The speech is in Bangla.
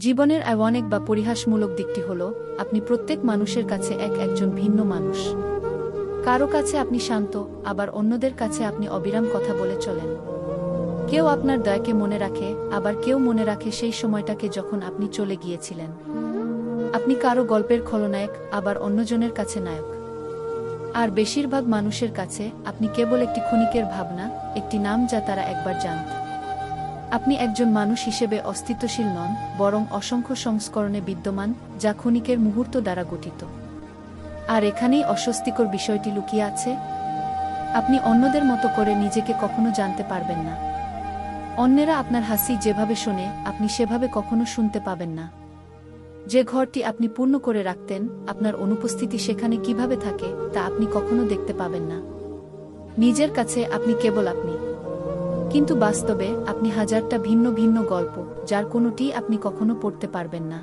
জীবনের আইওয়ানিক বা পরিহাসমূলক দিকটি হল, আপনি প্রত্যেক মানুষের কাছে এক একজন ভিন্ন মানুষ। কারও কাছে আপনি শান্ত, আবার অন্যদের কাছে আপনি অবিরাম কথা বলে চলেন। কেউ আপনার দয়াকে মনে রাখে, আবার কেউ মনে রাখে সেই সময়টাকে যখন আপনি চলে গিয়েছিলেন। আপনি কারও গল্পের খলনায়ক, আবার অন্যজনের কাছে নায়ক। আর বেশিরভাগ মানুষের কাছে আপনি কেবল একটি ক্ষণিকের ভাবনা, একটি নাম যা তারা একবার জানত। আপনি একজন মানুষ হিসেবে অস্তিত্বশীল নন, বরং অসংখ্য সংস্করণে বিদ্যমান, যা ক্ষণিকের মুহূর্ত দ্বারা গঠিত। আর এখানেই অস্বস্তিকর বিষয়টি লুকিয়ে আছে। আপনি অন্যদের মতো করে নিজেকে কখনো জানতে পারবেন না। অন্যেরা আপনার হাসি যেভাবে শোনে, আপনি সেভাবে কখনো শুনতে পাবেন না। যে ঘরটি আপনি পূর্ণ করে রাখতেন, আপনার অনুপস্থিতি সেখানে কীভাবে থাকে, তা আপনি কখনো দেখতে পাবেন না। নিজের কাছে আপনি কেবল আপনি। কিন্তু বাস্তবে আপনি হাজারটা ভিন্ন ভিন্ন গল্প যার কোনোটি আপনি কখনো পড়তে পারবেন না।